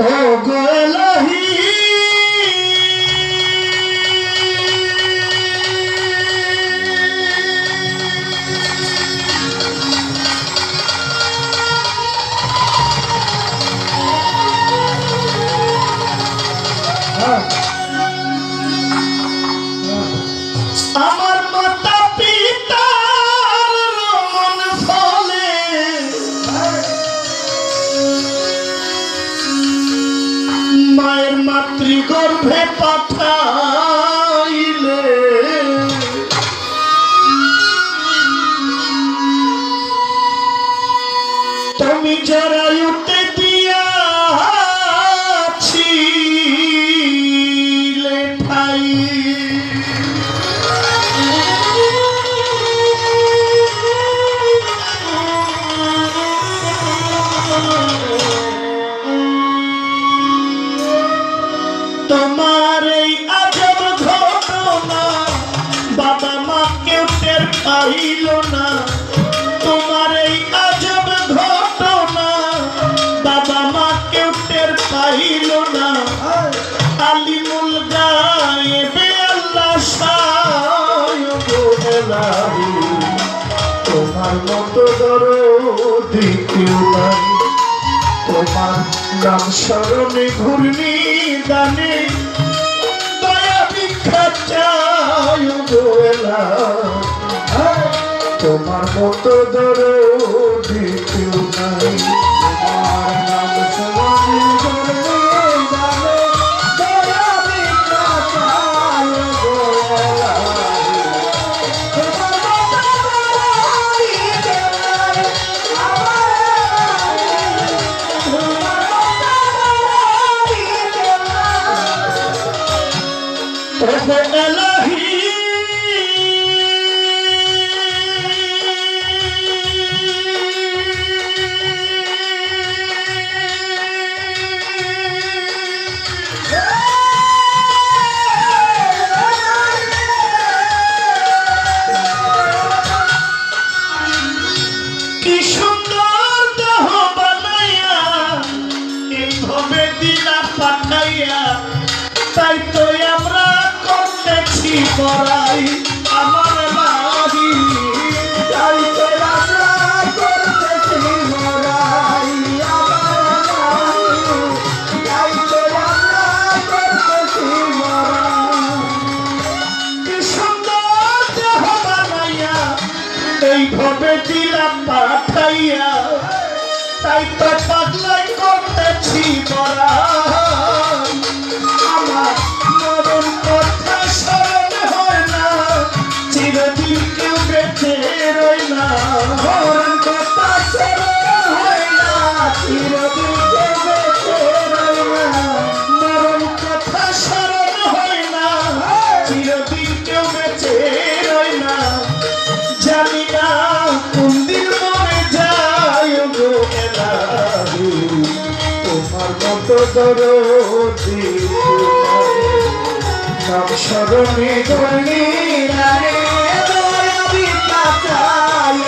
ও গোলাহি মাতৃগর্ভে পাঠাইলে। তুমি জরায়ুতে তোমার এই আজব ঘটনা, বাবা মা কেউ টের পাইল না। তোমার এই আজব ঘটনা, বাবা মা কেউ টের পাইল না। আলিমুল গায়েবে আল্লাহ এলাহি তোমার মতো কেউ নাই। তোমার নাম স্মরণে ঘূর্ণি I caminho পাঠাইয়া তাই তো আমরা করতেছি বড়াই আমার বাড়ি। তাই তো আমরা করতেছি বড়াই আমার বাড়ি। বানাইয়া তাই তো পাগলাই করতেছি বড়া। দরদি নাম স্মরণে গলি রে দয়া বিদ্যা চাই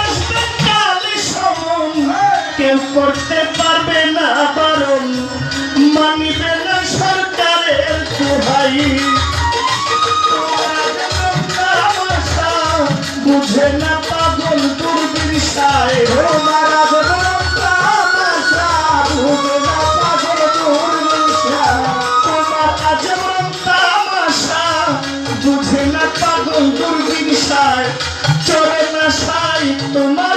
আসবে কাল সমন কেউ করতে পারবে না বারণ। মানিবে না সরকারের দোহাই। বুঝে না পাগল দুর্দিন সায়। হো মারা বুঝে না পাগল দুর্দিন সায়। চলে না সাই তোমার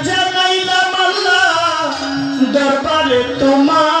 জানাইলাম আল্লাহ দরবারে তোমার